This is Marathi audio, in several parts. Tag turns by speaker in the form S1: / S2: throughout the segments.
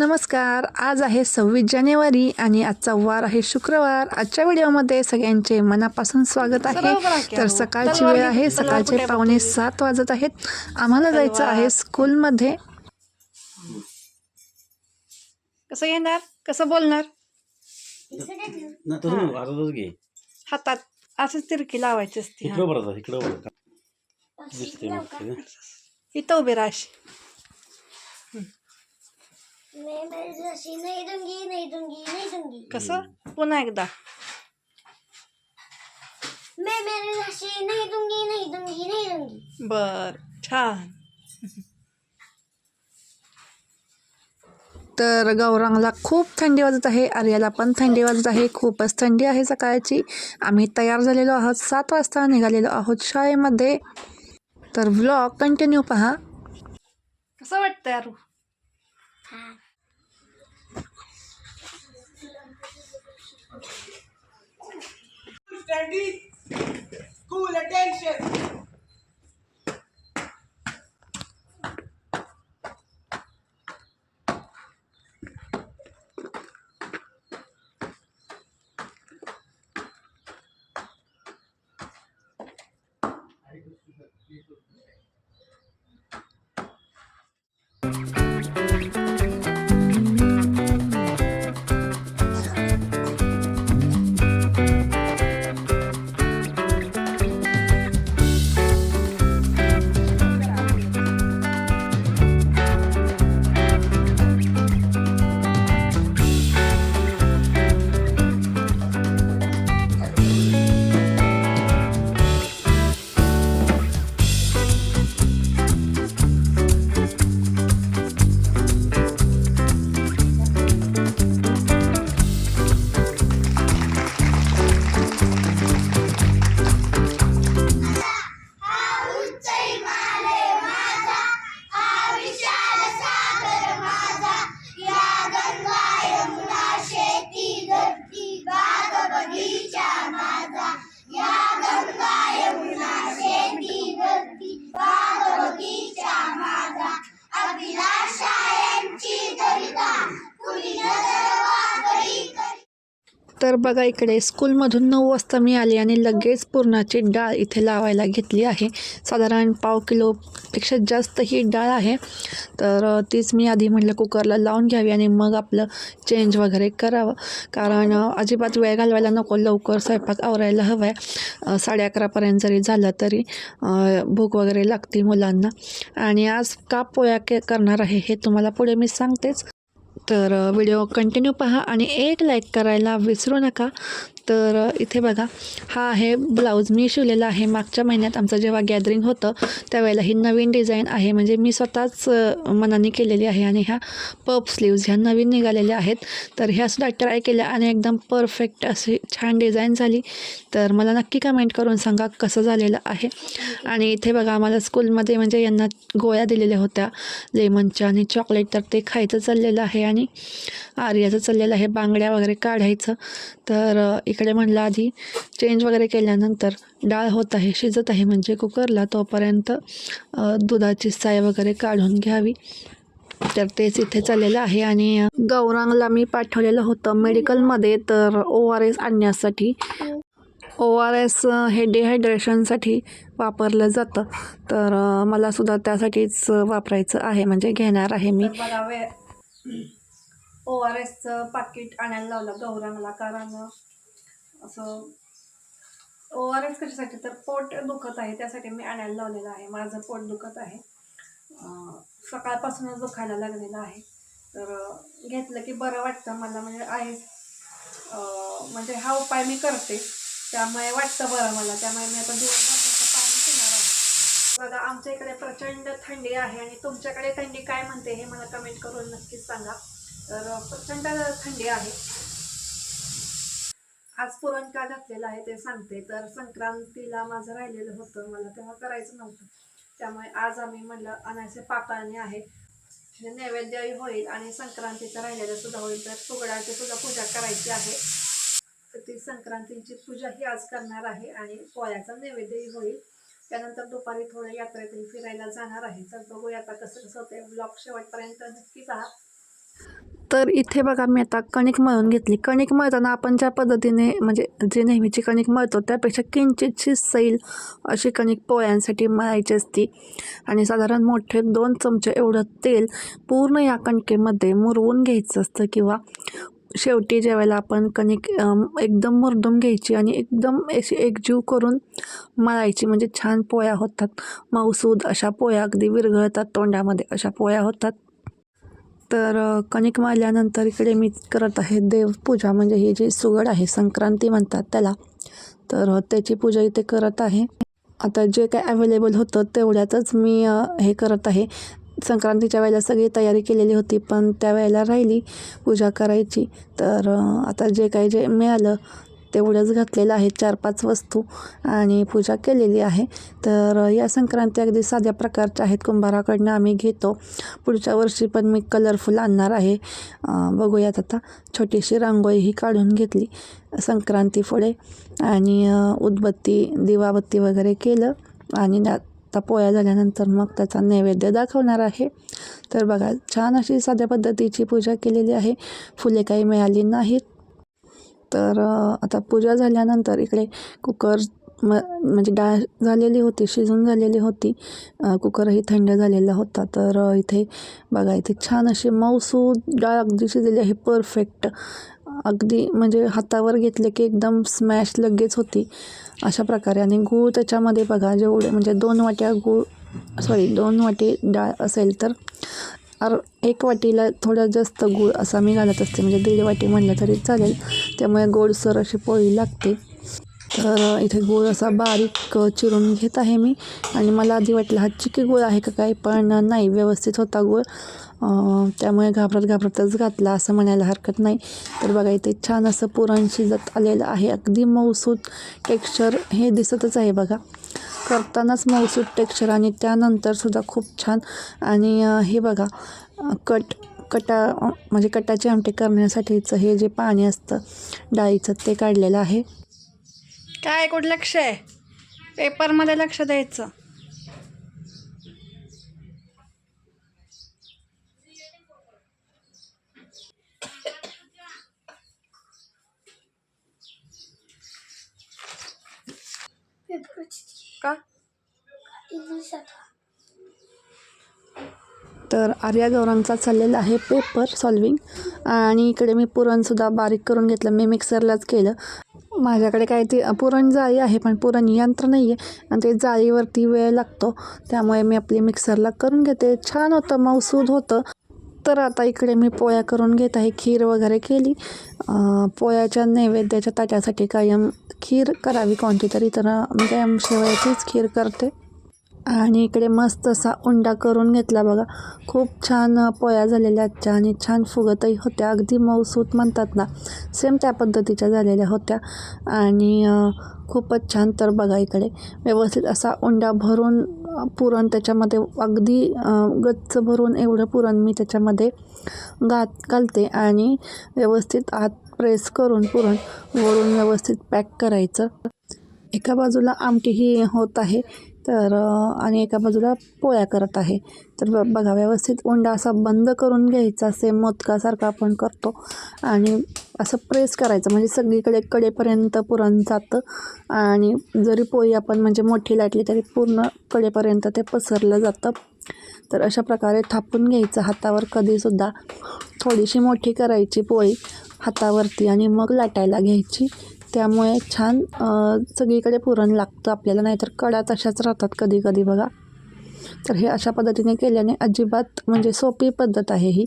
S1: नमस्कार. आज आहे सव्वीस जानेवारी आणि आजचा वार आहे शुक्रवार. आजच्या व्हिडिओमध्ये सगळ्यांचे मनापासून स्वागत आहे. तर सकाळची वेळ आहे. सकाळचे पावणे सात वाजत आहेत. आम्हाला जायचं आहे स्कूलमध्ये. कसं येणार? कसं बोलणार? हातात. असंच तिरकी लावायची असते. इथं उभे राहाशी
S2: मैं मेरी रस्सी नहीं दूंगी नहीं दूंगी नहीं दूंगी.
S1: कसं? पुन्हा एकदा.
S2: मैं मेरी रस्सी नहीं दूंगी नहीं दूंगी नहीं दूंगी.
S1: बर छान. तर गौरांगला खूप थंडी वाजत आहे आर्याला पण थंडी वाजत आहे खूपच थंडी आहे सकाळची. आम्ही तयार झालेलो आहोत सात वाजता निघालेलो आहोत शाळेमध्ये. तर व्लॉग कंटिन्यू पहा. कसं वाटतं यारू
S2: हाँ
S3: Steady. Cool attention.
S1: तर बघा इकडे स्कूलमधून नऊ वाजता मी आले आणि लगेच पुरणाची डाळ इथे लावायला घेतली आहे. साधारण पाव किलोपेक्षा जास्त ही डाळ आहे. तर तीच मी आधी म्हटलं कुकरला लावून घ्यावी आणि मग आपलं चेंज वगैरे करावं. कारण अजिबात वेळ घालवायला नको लवकर स्वयंपाक आवरायला हवा आहे साडे अकरापर्यंत जरी झालं तरी भूक वगैरे लागते मुलांना. आणि आज का पोळ्या के करणार आहे हे तुम्हाला पुढे मी सांगतेच. तर व्हिडिओ कंटिन्यू पहा आणि एक लाईक करायला विसरू नका. तर इथे बघा हा आहे ब्लाऊज. मी शिवलेला आहे मागच्या महिन्यात. आमचं जेव्हा गॅदरिंग होतं त्यावेळेला ही नवीन डिझाईन आहे. म्हणजे मी स्वतःच मनाने केलेली आहे आणि ह्या पप स्लीव्ज ह्या नवीन निघालेल्या आहेत. तर ह्यासुद्धा ट्राय केल्या आणि एकदम परफेक्ट अशी छान डिझाईन झाली. तर मला नक्की कमेंट करून सांगा कसं झालेलं आहे. आणि इथे बघा आम्हाला स्कूलमध्ये म्हणजे यांना गोळ्या दिलेल्या होत्या. लेमनच्या आणि चॉकलेट तर ते खायचं चाललेलं आहे आणि आर्याचं चाललेलं आहे. बांगड्या वगैरे काढायचं. तर अ, इकडे म्हणलं आधी चेंज वगैरे केल्यानंतर डाळ होत आहे शिजत आहे म्हणजे कुकरला तोपर्यंत दुधाची साय वगैरे काढून घ्यावी. तर तेच इथे चाललेलं आहे आणि गौरांगला मी पाठवलेलं होतं मेडिकलमध्ये तर ओ आर एस आणण्यासाठी. ओ आर एस हे डिहायड्रेशनसाठी वापरलं जातं. तर मला सुद्धा त्यासाठीच वापरायचं आहे म्हणजे घेणार आहे मी. ओ आर एसचं पाकिट आणायला लावलं गौरांगला कारण असं ओ आर एस कशासाठी? तर पोट दुखत आहे त्यासाठी मी आणायला लावलेलं आहे. माझं पोट दुखत आहे. सकाळपासूनच दुखायला लागलेलं आहे. तर घेतलं की बरं वाटतं मला. म्हणजे आहे म्हणजे हा उपाय मी करते. त्यामुळे वाटतं बरं मला. त्यामुळे मी आता दिवसभर पाणी पिणार आहे. बघा आमच्या इकडे प्रचंड थंडी आहे आणि तुमच्याकडे थंडी काय म्हणते हे मला कमेंट करून नक्कीच सांगा. तर प्रचंड थंडी आहे. आज पुरण का घातलेलं आहे ते सांगते. तर संक्रांतीला माझं राहिलेलं होतं मला तेव्हा करायचं नव्हतं. त्यामुळे आज आम्ही म्हणलं अनायसे पापाने आहे. नैवेद्यही होईल आणि संक्रांतीचं राहिलेलं सुद्धा होईल. तर सुगडाची सुद्धा पूजा करायची आहे. तर ती संक्रांतीची पूजा ही आज करणार आहे आणि पोळ्याचा नैवेद्यही होईल. त्यानंतर दुपारी थोडं यात्रेतही फिरायला जाणार आहे. तर बघूया आता कसं कसं होते ब्लॉग शेवटपर्यंत नक्की पहा. तर इथे बघा मी आता कणिक मळून घेतली. कणिक मळताना आपण ज्या पद्धतीने म्हणजे जे नेहमीची कणिक मळतो त्यापेक्षा किंचितशी सैल अशी कणिक पोळ्यांसाठी मळायची असती. आणि साधारण मोठे दोन चमचे एवढं तेल पूर्ण या कणकेमध्ये मुरवून घ्यायचं असतं किंवा शेवटी ज्यावेळेला आपण कणिक एकदम मुरदूम घ्यायची आणि एकदम अशी एकजीव करून मळायची म्हणजे छान पोळ्या होतात. मऊसूद अशा पोळ्या अगदी विरघळतात तोंडामध्ये अशा पोळ्या होतात. तर कणिक मारल्यानंतर इकडे मी करत आहे देवपूजा. म्हणजे ही जी सुगड आहे संक्रांती म्हणतात त्याला. तर त्याची पूजा इथे करत आहे. आता जे काय अवेलेबल होतं तेवढ्यातच मी हे करत आहे. संक्रांतीच्या वेळेला सगळी तयारी केलेली होती पण त्यावेळेला राहिली पूजा करायची. तर आता जे काही जे मिळालं तेवढंच घातलेलं आहे चार पाच वस्तू आणि पूजा केलेली आहे. तर या संक्रांती अगदी साध्या प्रकारच्या आहेत. कुंभाराकडनं आम्ही घेतो. पुढच्या वर्षी पण मी कलरफुल आणणार आहे. बघूयात आता. छोटीशी रांगोळी ही काढून घेतली. संक्रांती पुढे आणि उदबत्ती दिवाबत्ती वगैरे केलं आणि आता पोळ्या झाल्यानंतर मग त्याचा नैवेद्य दाखवणार आहे. तर बघा छान अशी साध्या पद्धतीची पूजा केलेली आहे. फुले काही मिळाली नाहीत. तर आता पूजा झाल्यानंतर इकडे कुकर म म्हणजे डाळ झालेली होती शिजून झालेली होती. कुकरही थंड झालेला होता. तर इथे बघा इथे छान अशी मऊसूद डाळ अगदी शिजलेली आहे परफेक्ट. अगदी म्हणजे हातावर घेतले की एकदम स्मॅश लगेच होती. अशा प्रकारे. आणि गूळ त्याच्यामध्ये बघा जेवढे म्हणजे दोन वाट्या गूळ सॉरी दोन वाटी डाळ असेल तर अर एक वाटीला थोडं जास्त गूळ असा मी घालत असते. म्हणजे दीड वाटी म्हणलं तरी चालेल. त्यामुळे गोडसर अशी पोळी लागते. तर इथे गूळ असा बारीक चिरून घेत आहे मी. आणि मला आधी वाटलं हा चिकी गूळ आहे का काय पण नाही व्यवस्थित होता गूळ. त्यामुळे घाबरत घाबरतच घातला असं म्हणायला हरकत नाही. तर बघा इथे छान असं पुरण शिजत आलेलं आहे. अगदी मऊसूत टेक्स्चर हे दिसतच आहे बघा. करतानाच मऊसूत टेक्स्चर आणि त्यानंतरसुद्धा खूप छान. आणि हे बघा कट कटा म्हणजे कटाची आमटे करण्यासाठीचं हे जे पाणी असतं डाळीचं ते काढलेलं आहे.
S4: काय? कुठं लक्ष आहे? पेपरमध्ये लक्ष द्यायचं. का?
S1: तर आर्या गौरांचा चाललेला आहे पेपर सॉल्विंग आणि इकडे मी पुरणसुद्धा बारीक करून घेतलं मी मिक्सरलाच केलं. माझ्याकडे काय ते पुरण जाळी आहे पण पुरण यंत्र नाही आहे आणि ते जाळीवरती वेळ लागतो. त्यामुळे मी आपली मिक्सरला करून घेते. छान होतं मऊसूद होतं. तर आता इकडे मी पोळ्या करून घेत आहे खीर वगैरे केली. अं, पोळ्याच्या नैवेद्याच्या ताट्यासाठी कायम खीर करावी कोणती तरी तर मी कायम शेवयाचीच खीर करते. आणि इकडे मस्त असा उंडा करून घेतला बघा. खूप छान पोया पोळ्या झालेल्या आजच्या आणि छान फुगतही होत्या. अगदी मऊसूत म्हणतात ना सेम त्या पद्धतीच्या झालेल्या होत्या. आणि खूपच छान तर बघा इकडे व्यवस्थित असा उंडा भरून पुरण त्याच्यामध्ये अगदी गच्च भरून एवढं पुरण मी त्याच्यामध्ये घात घालते आणि व्यवस्थित आत प्रेस करून पुरण वरून व्यवस्थित पॅक करायचं. एका बाजूला आमटी ही होत आहे. तर आणि एका बाजूला पोळ्या करत आहे. तर ब बघा व्यवस्थित उंडा असा बंद करून घ्यायचा सेम मोदकासारखा आपण करतो. आणि असं प्रेस करायचं म्हणजे सगळीकडे कडेपर्यंत पुरण जातं. आणि जरी पोळी आपण म्हणजे मोठी लाटली तरी पूर्ण कडेपर्यंत ते पसरलं जातं. तर अशा प्रकारे थापून घ्यायचं हातावर कधीसुद्धा थोडीशी मोठी करायची पोळी हातावरती आणि मग लाटायला घ्यायची. त्यामुळे छान सगळीकडे पुरण लागतं आपल्याला नाहीतर कडा तशाच राहतात कधी कधी बघा. तर हे अशा पद्धतीने केल्याने अजिबात म्हणजे सोपी पद्धत आहे ही.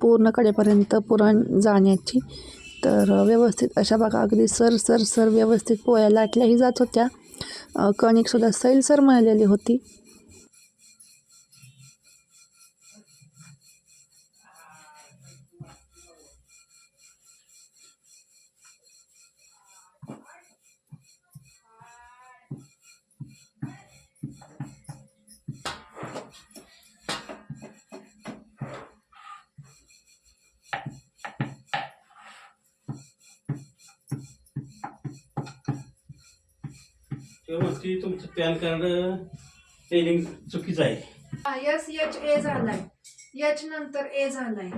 S1: पूर्ण कडेपर्यंत पुरण जाण्याची. तर व्यवस्थित अशा बघा अगदी सर सर सर व्यवस्थित पोळ्या लाटल्याही जात होत्या. कणिकसुद्धा सैलसर मिळालेली होती.
S5: त्यावरती तुमचं पॅन कार्ड स्पेलिंग चुकीचं आहे.
S4: एस एच ए झालाय. याच्यानंतर ए झालाय.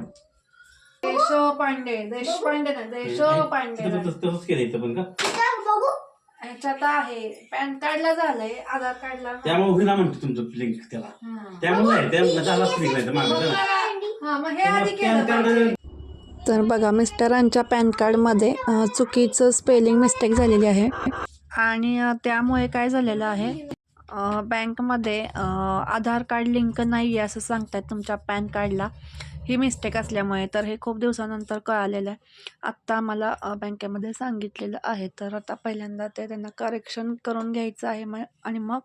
S4: देशपांडे देशपांडे ना देशपांडे
S5: तिथं तसं- तसंच केलं इथं पण का?
S2: तर बघू
S4: ह्याच्यात आहे पॅन कार्डला झालंय आधार कार्डला नाही.
S5: त्यामुळे होईना म्हणतो तुमचं लिंक त्याला
S4: हा.
S5: त्यामुळे नाही त्यामुळे झालाच लिंक नाही तर मागं. झालं.
S4: हा मग हे आधी
S5: पॅन
S4: केलं
S5: कार्ड
S4: पाहिजे.
S1: तर बघा मिस्टरांच्या पॅन कार्डमध्ये अ, चुकीचं स्पेलिंग मिस्टेक झालेली आहे. आणि त्यामुळे काय झालेलं आहे बँकमध्ये आधार कार्ड लिंक नाही आहे असं सांगतात तुमच्या पॅन कार्डला. ही मिस्टेक असल्यामुळे तर हे खूप दिवसानंतर कळालेलं आहे. आत्ता मला बँकेमध्ये सांगितलेलं आहे. तर आता पहिल्यांदा ते त्यांना करेक्शन करून घ्यायचं आहे मग आणि मग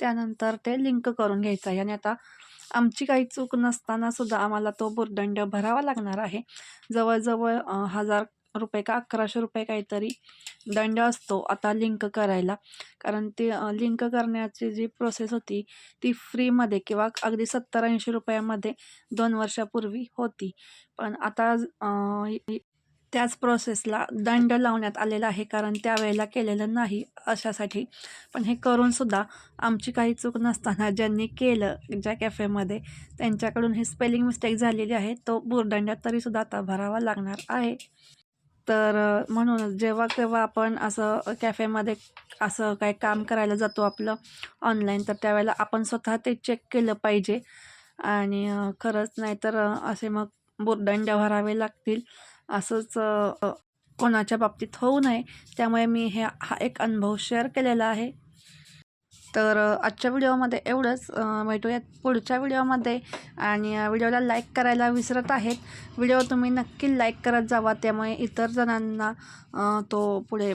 S1: त्यानंतर ते लिंक करून घ्यायचं आहे. आणि आता आमची काही चूक नसताना सुद्धा आम्हाला तो भुर्दंड भरावा लागणार आहे. जवळजवळ हजार रुपये का? अकराशे रुपये काहीतरी दंड असतो आता लिंक करायला. कारण ते लिंक करण्याची जी प्रोसेस होती ती फ्रीमध्ये किंवा अगदी सत्तर ऐंशी रुपयामध्ये दोन वर्षापूर्वी होती. पण आता त्याच प्रोसेसला दंड लावण्यात आलेला आहे. कारण त्यावेळेला केलेलं नाही अशासाठी. पण हे करूनसुद्धा आमची काही चूक नसताना ज्यांनी केलं ज्या कॅफेमध्ये त्यांच्याकडून हे स्पेलिंग मिस्टेक झालेली आहे. तो बुरदंड तरीसुद्धा आता भरावा लागणार आहे. तर म्हणूनच जेव्हा केव्हा आपण असं कॅफेमध्ये असं काही काम करायला जातो आपलं ऑनलाईन तर त्यावेळेला आपण स्वतः ते चेक केलं पाहिजे. आणि खरंच नाही तर असे मग बुरदंड भरावे लागतील. असंच कोणाच्या बाबतीत होऊ नये. त्यामुळे मी हे हा एक अनुभव शेअर केलेला आहे. तर आजच्या व्हिडिओमध्ये एवढंच. भेटूयात पुढच्या व्हिडिओमध्ये आणि व्हिडिओला लाईक करायला विसरत आहेत. व्हिडिओ तुम्ही नक्की लाईक करत जावा. त्यामुळे इतर जणांना तो पुढे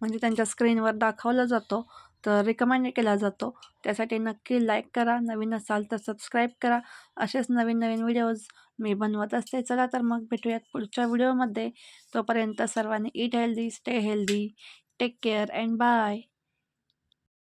S1: म्हणजे त्यांच्या स्क्रीनवर दाखवला जातो. तर रिकमेंड केला जातो. त्यासाठी नक्की लाईक करा. नवीन असाल तर सबस्क्राईब करा. असेच नवीन नवीन व्हिडिओज मी बनवत असते. चला तर मग भेटूयात पुढच्या व्हिडिओमध्ये. तोपर्यंत सर्वांनी eat healthy stay healthy take care and bye